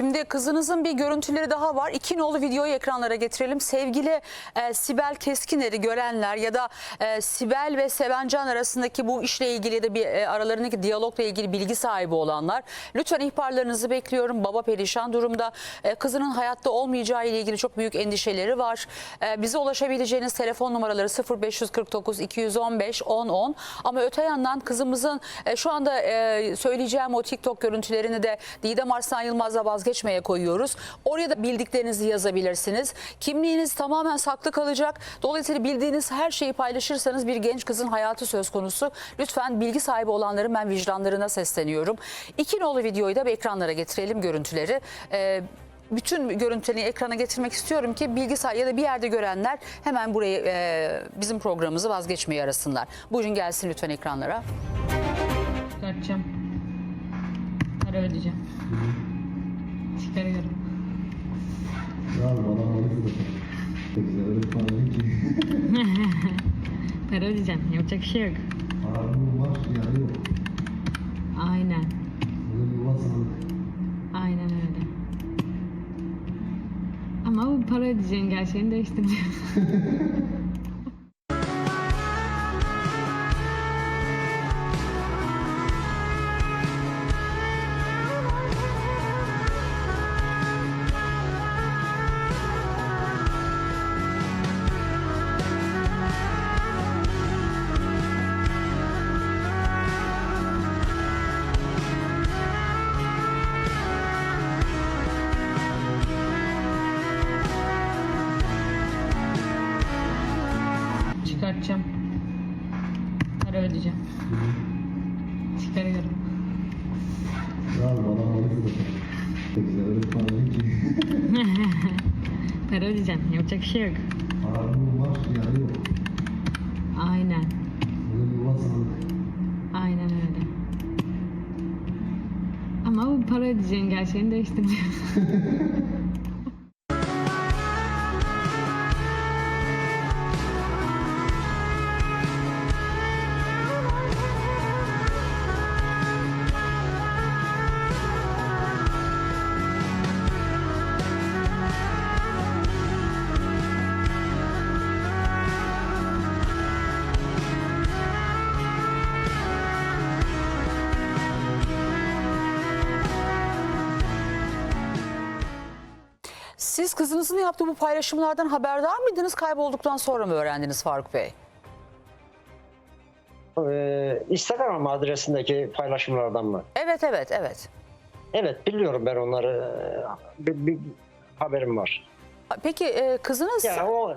Şimdi kızınızın bir görüntüleri daha var. İki nolu videoyu ekranlara getirelim. Sevgili e, Sibel Keskiner'i görenler ya da e, Sibel ve Sevencan arasındaki bu işle ilgili ya da bir e, aralarındaki diyalogla ilgili bilgi sahibi olanlar lütfen ihbarlarınızı bekliyorum. Baba perişan durumda. E, kızının hayatta olmayacağı ile ilgili çok büyük endişeleri var. E, bize ulaşabileceğiniz telefon numaraları 0549 215 1010 ama öte yandan kızımızın e, şu anda e, söyleyeceğim o TikTok görüntülerini de Didem Arslan Yılmaz'la vazgeçmeye koyuyoruz. Oraya da bildiklerinizi yazabilirsiniz. Kimliğiniz tamamen saklı kalacak. Dolayısıyla bildiğiniz her şeyi paylaşırsanız bir genç kızın hayatı söz konusu. Lütfen bilgi sahibi olanların ben vicdanlarına sesleniyorum. İki nolu videoyu da bir ekranlara getirelim görüntüleri. E, bütün görüntüleri ekrana getirmek istiyorum ki bilgi sahibi ya da bir yerde görenler hemen burayı e, bizim programımızı vazgeçmeye arasınlar. Buyurun gelsin lütfen ekranlara. Çıkartacağım. Para ödeyeceğim. Çıkarıyorum. Ya bana balık. Güzel öyle para ki. Para ödeyeceğim. Yapacak bir şey yok. Paranın var yani yok. Aynen. Böyle bir vasalık. Aynen öyle. Ama bu para ödeyeceğin gerçeğini değiştireceğim. Çıkartacağım. Para ödeyeceğim. Çıkarıyorum. Ya bana balık. Güzel para değil ki. Para ödeyeceğim. Yapacak bir şey yok. Paranın var yani yok. Aynen. Böyle bir vasalık. Aynen öyle. Ama bu para ödeyeceğin gerçeğini değiştireceğim. Siz kızınızın yaptığı bu paylaşımlardan haberdar mıydınız? Kaybolduktan sonra mı öğrendiniz Faruk Bey? Ee, Instagram adresindeki paylaşımlardan mı? Evet evet evet. Evet biliyorum ben onları. Ee, Bir, bir haberim var. Peki e, kızınız... Ya o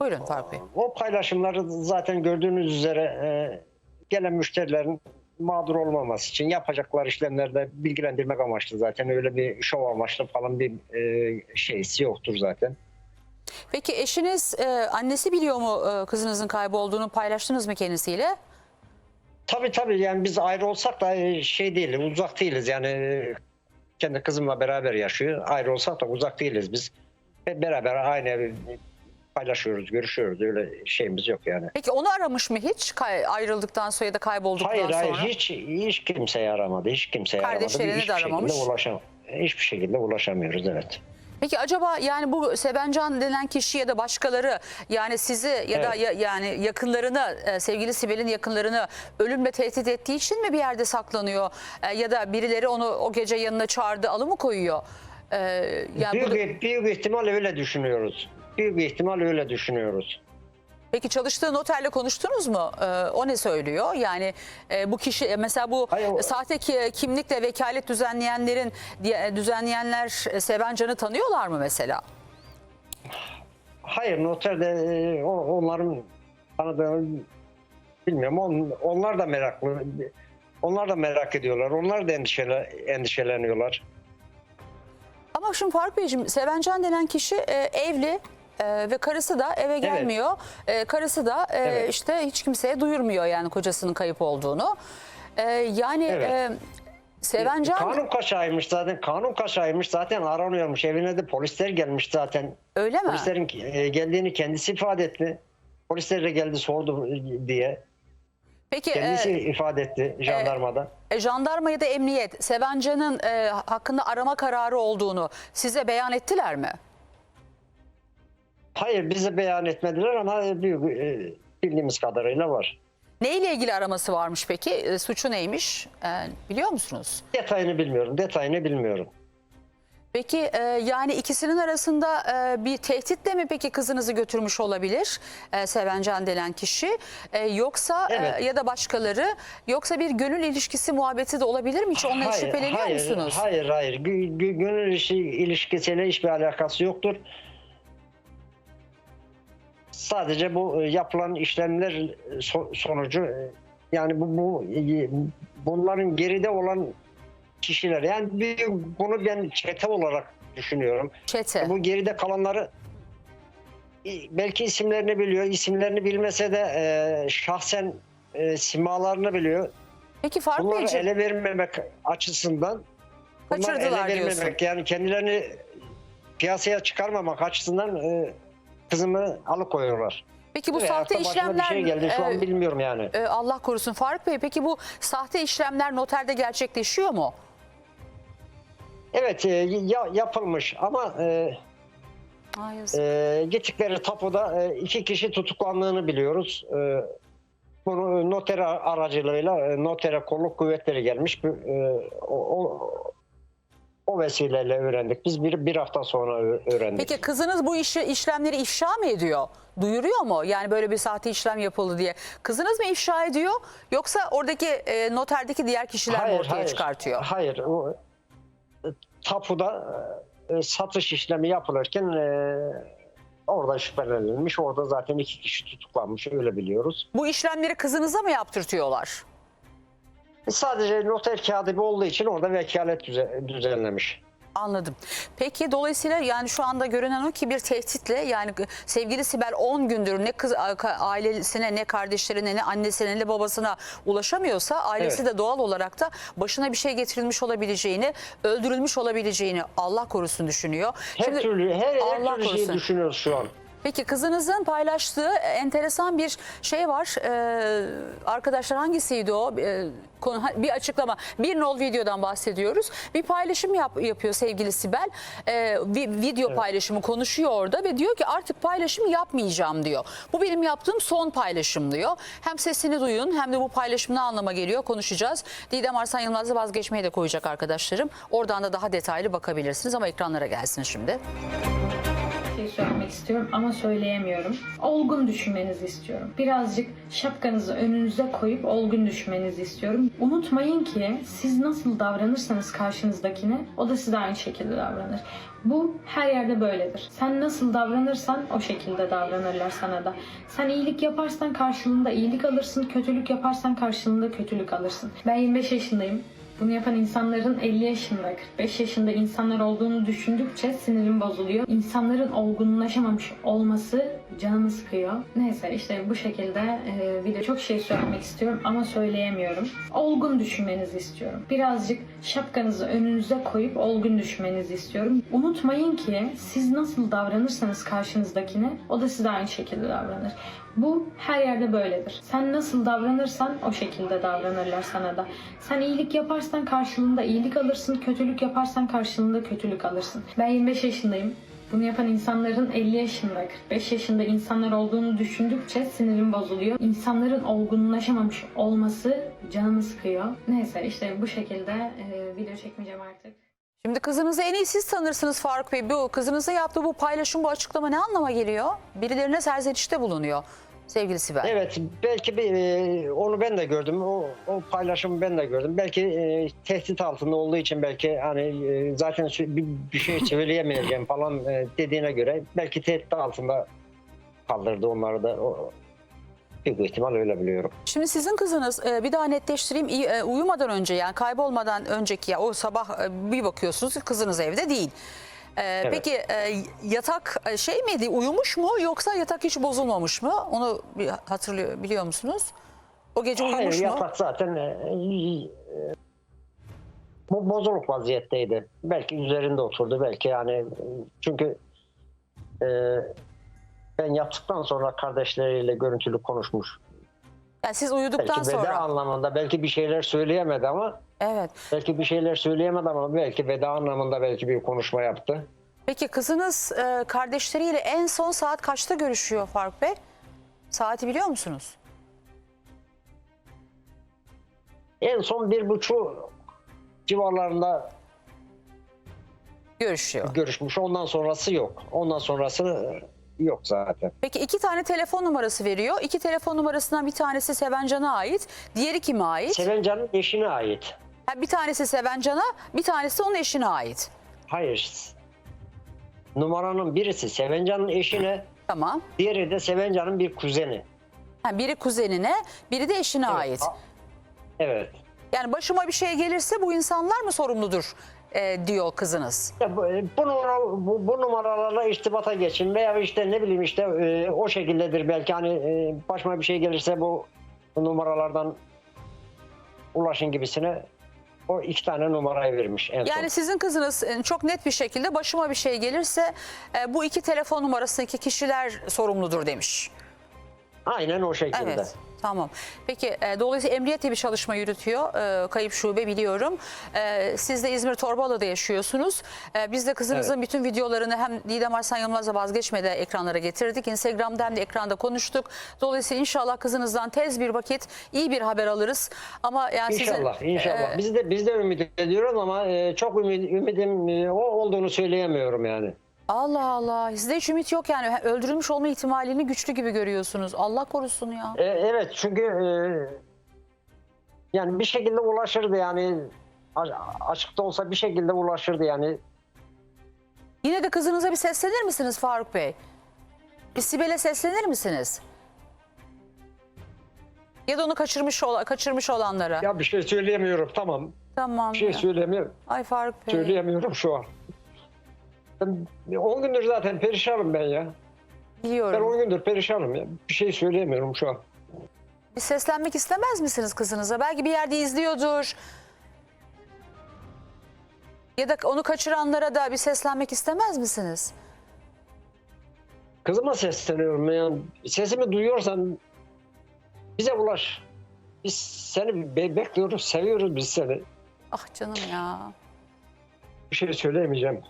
Buyurun Faruk Bey. o paylaşımları zaten gördüğünüz üzere e, gelen müşterilerin mağdur olmaması için yapacaklar işlemlerde bilgilendirmek amaçlı zaten öyle bir şov amaçlı falan bir e, şeysi yoktur zaten. Peki eşiniz, e, annesi biliyor mu e, kızınızın kaybolduğunu paylaştınız mı kendisiyle? Tabii tabii yani biz ayrı olsak da e, şey değiliz, uzak değiliz yani e, kendi kızımla beraber yaşıyor. Ayrı olsak da uzak değiliz biz. Beraber aynı paylaşıyoruz, görüşüyoruz. Öyle şeyimiz yok yani. Peki onu aramış mı hiç kay- ayrıldıktan sonra ya da kaybolduktan Hayır sonra? hayır hiç hiç kimseye aramadı. Hiç kimseye aramadı. Kardeşlerine Biz de hiçbir aramamış. Şekilde ulaşam hiçbir şekilde ulaşamıyoruz evet. Peki acaba yani bu Sevencan denen kişi ya da başkaları yani sizi ya da Evet. ya- yani yakınlarını e, sevgili Sibel'in yakınlarını ölümle tehdit ettiği için mi bir yerde saklanıyor? E, ya da birileri onu o gece yanına çağırdı alı mı koyuyor? E, yani büyük, bu- bir, büyük bir ihtimal öyle düşünüyoruz. Büyük bir ihtimal öyle düşünüyoruz. Peki çalıştığı noterle konuştunuz mu? Ee, o ne söylüyor? Yani e, bu kişi e, mesela bu Hayır, o- sahte ki- kimlikle vekalet düzenleyenlerin diye- düzenleyenler e, Sevencan'ı tanıyorlar mı mesela? Hayır noterde e, o- onların tanıdığını bilmiyorum. On- onlar da meraklı. Onlar da merak ediyorlar. Onlar da endişele, endişeleniyorlar. Ama şimdi Faruk Beyciğim Sevencan denen kişi e, evli e, ve karısı da eve gelmiyor. E, karısı da e, Evet. işte hiç kimseye duyurmuyor yani kocasının kayıp olduğunu. E, yani Evet. e, Sevencan Kanun kaçağıymış zaten. Kanun kaçağıymış zaten aranıyormuş. Evine de polisler gelmiş zaten. öyle mi? Polislerin e, geldiğini kendisi ifade etti. Polisler de geldi sordu diye. Peki e, Kendisi ifade etti jandarmada. e, jandarma ya da emniyet Sevencan'ın e, hakkında arama kararı olduğunu size beyan ettiler mi? Hayır bize beyan etmediler ama e, e, bildiğimiz kadarıyla var. Neyle ilgili araması varmış peki? E, suçu neymiş? E, biliyor musunuz? Detayını bilmiyorum. Detayını bilmiyorum. Peki e, yani ikisinin arasında e, bir tehditle mi peki kızınızı götürmüş olabilir e, Sevencan denen kişi E, yoksa e, Evet. ya da başkaları yoksa bir gönül ilişkisi muhabbeti de olabilir mi hiç onunla şüpheleniyor hayır, musunuz? Hayır, hayır. Gö- gö- gönül ilişkisiyle hiçbir alakası yoktur. Sadece bu e, yapılan işlemler e, so- sonucu e, yani bu, bu bunların geride olan kişiler yani bir, bunu ben çete olarak düşünüyorum. Çete. Bu geride kalanları belki isimlerini biliyor. İsimlerini bilmese de e, şahsen e, simalarını biliyor. Peki Faruk Bunları Beyciğim ele vermemek açısından Kaçırdılar ele diyorsun. vermemek yani kendilerini piyasaya çıkarmamak açısından e, kızımı alıkoyuyorlar. peki bu Veyahut sahte başıma işlemler bir şey geldi şu e, an bilmiyorum yani. e, Allah korusun Faruk Bey peki bu sahte işlemler noterde gerçekleşiyor mu? Evet e, ya, yapılmış ama e, Ay, yazık. e, gittikleri tapuda e, iki kişi tutuklandığını biliyoruz. E, bunu notere aracılığıyla e, notere kolluk kuvvetleri gelmiş. Bu, e, o, o, o vesileyle öğrendik. Biz bir, bir hafta sonra öğrendik. Peki kızınız bu işi, işlemleri ifşa mı ediyor? Duyuruyor mu? Yani böyle bir sahte işlem yapıldı diye. Kızınız mı ifşa ediyor yoksa oradaki e, noterdeki diğer kişiler mi ortaya çıkartıyor? Hayır. O, e, tapuda e, satış işlemi yapılırken e, orada şüphelenilmiş. Orada zaten iki kişi tutuklanmış. Öyle biliyoruz. Bu işlemleri kızınıza mı yaptırtıyorlar? Sadece noter kağıdı olduğu için orada vekalet düze- düzenlemiş. Anladım. Peki dolayısıyla yani şu anda görünen o ki bir tehditle yani sevgili Sibel 10 gündür ne kız ailesine ne kardeşlerine ne annesine ne babasına ulaşamıyorsa ailesi Evet. de doğal olarak da başına bir şey getirilmiş olabileceğini, öldürülmüş olabileceğini Allah korusun düşünüyor. Her türlü her, her Allah türlü şeyi korusun. düşünüyoruz şu an. Peki kızınızın paylaştığı enteresan bir şey var. Ee, arkadaşlar hangisiydi o? Ee, konu, bir açıklama. Bir nol videodan bahsediyoruz. Bir paylaşım yap- yapıyor sevgili Sibel. Ee, bir video paylaşımı konuşuyor orada ve diyor ki artık paylaşım yapmayacağım diyor. Bu benim yaptığım son paylaşım diyor. Hem sesini duyun hem de bu paylaşım ne anlama geliyor konuşacağız. Didem Arslan Yılmaz'ı vazgeçmeye de koyacak arkadaşlarım. Oradan da daha detaylı bakabilirsiniz ama ekranlara gelsin şimdi. Söylemek istiyorum ama söyleyemiyorum. Olgun düşünmenizi istiyorum. Birazcık şapkanızı önünüze koyup olgun düşünmenizi istiyorum. Unutmayın ki siz nasıl davranırsanız karşınızdakine o da size aynı şekilde davranır. Bu her yerde böyledir. Sen nasıl davranırsan o şekilde davranırlar sana da. Sen iyilik yaparsan karşılığında iyilik alırsın, kötülük yaparsan karşılığında kötülük alırsın. Ben 25 yaşındayım. Bunu yapan insanların 50 yaşında, 45 yaşında insanlar olduğunu düşündükçe sinirim bozuluyor. İnsanların olgunlaşamamış olması canımı sıkıyor. Neyse işte bu şekilde e, bir de çok şey söylemek istiyorum ama söyleyemiyorum. Olgun düşünmenizi istiyorum. Birazcık şapkanızı önünüze koyup olgun düşünmenizi istiyorum. Unutmayın ki siz nasıl davranırsanız karşınızdakine o da size aynı şekilde davranır. Bu her yerde böyledir. Sen nasıl davranırsan o şekilde davranırlar sana da. Sen iyilik yaparsan karşılığında iyilik alırsın, kötülük yaparsan karşılığında kötülük alırsın. Ben 25 yaşındayım. Bunu yapan insanların 50 yaşında, 45 yaşında insanlar olduğunu düşündükçe sinirim bozuluyor. İnsanların olgunlaşamamış olması canımı sıkıyor. Neyse işte bu şekilde e, video çekmeyeceğim artık. Şimdi kızınızı en iyi siz tanırsınız Faruk Bey. Bu kızınıza yaptığı bu paylaşım, bu açıklama ne anlama geliyor? Birilerine serzenişte bulunuyor sevgili Sibel. Evet belki bir, e, onu ben de gördüm. O, o paylaşımı ben de gördüm. Belki e, tehdit altında olduğu için belki hani e, zaten bir, bir şey söyleyemeyeceğim falan e, dediğine göre belki tehdit altında kaldırdı onları da. O, büyük ihtimal öyle biliyorum. Şimdi sizin kızınız e, bir daha netleştireyim e, uyumadan önce yani kaybolmadan önceki ya o sabah bir bakıyorsunuz kızınız evde değil. E, Peki e, yatak e, şey miydi uyumuş mu yoksa yatak hiç bozulmamış mı? Onu bir hatırlıyor biliyor musunuz? O gece uyumuş Hayır mu? yatak zaten e, e, bu bozuluk vaziyetteydi. Belki üzerinde oturdu belki yani çünkü e, ben yaptıktan sonra kardeşleriyle görüntülü konuşmuş. Yani siz uyuduktan Belki veda sonra. anlamında belki bir şeyler söyleyemedi ama Evet. belki bir şeyler söyleyemedi ama belki veda anlamında belki bir konuşma yaptı. Peki kızınız e, kardeşleriyle en son saat kaçta görüşüyor Faruk Bey? Saati biliyor musunuz? En son bir buçuk civarlarında Görüşüyor. görüşmüş. Ondan sonrası yok. Ondan sonrası yok zaten. Peki iki tane telefon numarası veriyor. İki telefon numarasından bir tanesi Sevencan'a ait. Diğeri kime ait? Sevencan'ın eşine ait. Ha, bir tanesi Sevencan'a, bir tanesi onun eşine ait. Hayır. Numaranın birisi Sevencan'ın eşine, Tamam. diğeri de Sevencan'ın bir kuzeni. Ha, biri kuzenine, biri de eşine ait. Evet. Yani başıma bir şey gelirse bu insanlar mı sorumludur e, diyor kızınız. Ya bu, bu, numara, bu, bu numaralarla irtibata geçin veya işte ne bileyim işte e, o şekildedir belki hani e, başıma bir şey gelirse bu, bu numaralardan ulaşın gibisine o iki tane numarayı vermiş en son. Yani sizin kızınız e, çok net bir şekilde başıma bir şey gelirse e, bu iki telefon numarasındaki kişiler sorumludur demiş. Aynen o şekilde. Evet. Tamam. Peki e, dolayısıyla emniyet de bir çalışma yürütüyor. E, kayıp şube biliyorum. E, siz de İzmir Torbalı'da yaşıyorsunuz. E, biz de kızınızın Evet. bütün videolarını hem Didem Arslan Yılmaz'la vazgeçmede ekranlara getirdik. Instagram'da hem de ekranda konuştuk. Dolayısıyla inşallah kızınızdan tez bir vakit iyi bir haber alırız. Ama yani sizin- İnşallah, inşallah. e, biz de biz de ümit ediyoruz ama e, çok ümit, ümidim e, o olduğunu söyleyemiyorum yani. Allah Allah. Sizde hiç ümit yok yani. Öldürülmüş olma ihtimalini güçlü gibi görüyorsunuz. Allah korusun ya. E, evet çünkü e, yani bir şekilde ulaşırdı yani açıkta olsa bir şekilde ulaşırdı yani. Yine de kızınıza bir seslenir misiniz Faruk Bey? Bir Sibel'e seslenir misiniz? Ya da onu kaçırmış ola- kaçırmış olanlara. Ya bir şey söyleyemiyorum tamam. tamam. Bir şey ya. söyleyemiyorum. Ay Faruk Bey. Söyleyemiyorum şu an. Ben 10 gündür zaten perişanım ben ya. Ben Biliyorum. 10 gündür perişanım ya. Bir şey söyleyemiyorum şu an. Bir seslenmek istemez misiniz kızınıza? Belki bir yerde izliyordur. Ya da onu kaçıranlara da bir seslenmek istemez misiniz? Kızıma sesleniyorum yani sesimi duyuyorsan bize ulaş. Biz seni be- bekliyoruz, seviyoruz biz seni. Ah canım ya. Bir şey söyleyemeyeceğim.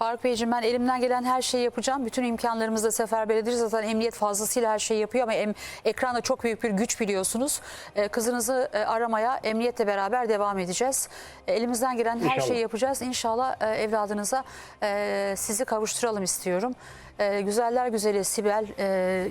Faruk Beyciğim ben elimden gelen her şeyi yapacağım. Bütün imkanlarımızla seferber ederiz. Zaten emniyet fazlasıyla her şeyi yapıyor ama em, ekranda çok büyük bir güç biliyorsunuz. Ee, kızınızı e, aramaya emniyetle beraber devam edeceğiz. E, elimizden gelen her İnşallah. şeyi yapacağız. İnşallah e, evladınıza e, sizi kavuşturalım istiyorum. E, güzeller güzeli Sibel e,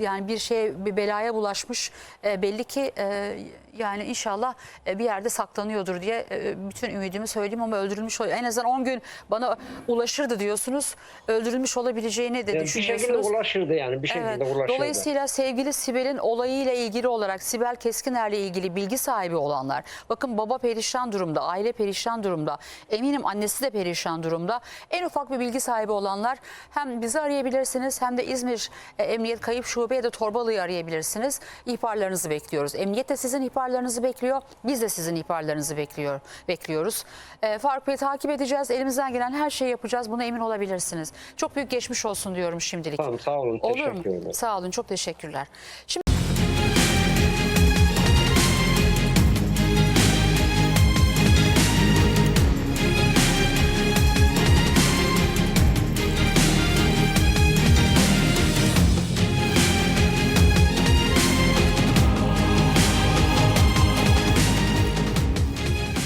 yani bir şeye bir belaya bulaşmış E, belli ki e, yani inşallah e, bir yerde saklanıyordur diye e, bütün ümidimi söyleyeyim ama öldürülmüş ol- en azından 10 gün bana ulaşırdı diyorsunuz öldürülmüş olabileceğini de Yani bir şekilde düşünüyorsunuz. ulaşırdı yani bir şekilde Evet. ulaşırdı. Dolayısıyla sevgili Sibel'in olayıyla ilgili olarak Sibel Keskiner'le ilgili bilgi sahibi olanlar bakın baba perişan durumda, aile perişan durumda. Eminim annesi de perişan durumda. En ufak bir bilgi sahibi olanlar hem bizi arayabilirsiniz hem de İzmir e, Emniyet Kayıp Şube ya da Torbalı'yı arayabilirsiniz. İhbarlarınızı bekliyoruz. Emniyet de sizin ihbarlarınızı bekliyor. Biz de sizin ihbarlarınızı bekliyor bekliyoruz. E, Faruk Bey'i takip edeceğiz. Elimizden gelen her şeyi yapacağız. Buna emin olabilirsiniz. Çok büyük geçmiş olsun diyorum şimdilik. Tamam sağ olun. Olur teşekkür mu? ederim. Sağ olun çok teşekkürler. Şimdi